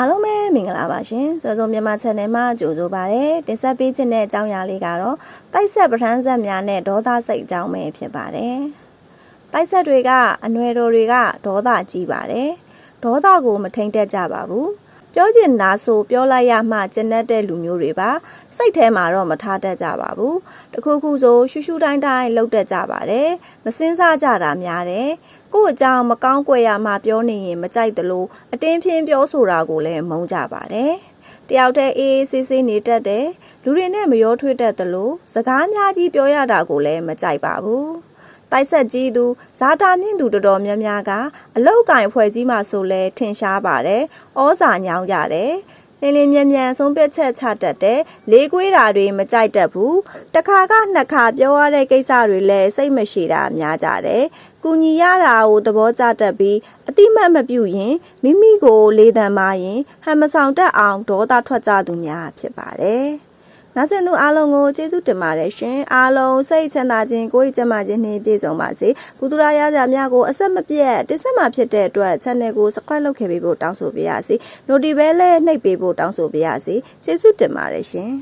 အားလုံးပဲမင်္ဂလာပါရှင်စောစောမြန်မာ channel မှာကြိုဆိုပါရစေတင်ဆက်ပေးခြင်းတဲ့အကြောင်းအရာလေးကတော့တိုက်ဆက်ပဋ္ဌာန်းဆက်များနဲ့ဒေါသစိတ်အကြောင်းပဲဖြစ်ပါတယ်တိုက်ဆက်တွေကအနွယ်တော်တွေကဒေါသကြီးပါတယ်ဒေါသကိုမထိန်တက်ကြပါဘူးပြောချင်တာဆိုပြောလိုက်ရမှကျဉ်တ်တဲ့လူမျိုးတွေပါစိတ်ထဲမှာတော့မထားတတ်ကြပါဘူးတခုခုဆိုရှူရှူတိုင်းတိုင်းလှုပ်တတ်ကြပါတယ်မစင်းစားကြတာများတယ် ကို့အကြောင်းမကောင်းကွယ်ရမှပြောနေရင်မကြိုက်သလိုအတင်းဖြင်းပြောဆိုတာကိုလည်းမုန်းကြပါတယ်တယောက်တည်းအေးအေးဆေးဆေးနေတတ်တယ်လူတွေနဲ့မရောထွေးတတ်သလိုစကားများကြီးပြောရတာကိုလည်းမကြိုက်ပါဘူးတိုက်ဆက်ကြီးသူဇာတာမြင့်သူတော်တော်များများကအလောက်ကင်ဖွဲ့ကြီးမှဆိုလဲထင်ရှားပါတယ်။ဩဇာညောင်းကြတယ်။ လင်းလင်းမြန်မြန်ဆုံးဖြတ်ချက်ချတတ်တယ်။လေးကွေးတာတွေမကြိုက်တတ်ဘူး။တစ်ခါကနှစ်ခါပြောရတဲ့ကိစ္စတွေလည်းစိတ်မရှိတာများကြတယ်။ကူညီရတာကိုသဘောကျတတ်ပြီးအတိမတ်မပြုတ်ရင်မိမိကိုလေးတန်မာရင်ဟန်မဆောင်တတ်အောင်ဒေါသထွက်ကြသူများဖြစ်ပါတယ်။ နောက်ဆက်သူအားလုံးကိုကျေးဇူးတင်ပါတယ်ရှင်အားလုံးစိတ်ချမ်းသာခြင်းကိုယ်ကျန်းမာခြင်းနှင့်ပြည့်စုံပါစေကုသရာရကြများကိုအဆက်မပြတ်တင်ဆက်မှာဖြစ်တဲ့အတွက် channel ကို subscribe လုပ်ခဲ့ပေးဖို့တောင်းဆိုပေးရစီ notification လည်းနှိပ်ပေးဖို့တောင်းဆိုပေးရစီကျေးဇူးတင်ပါတယ်ရှင်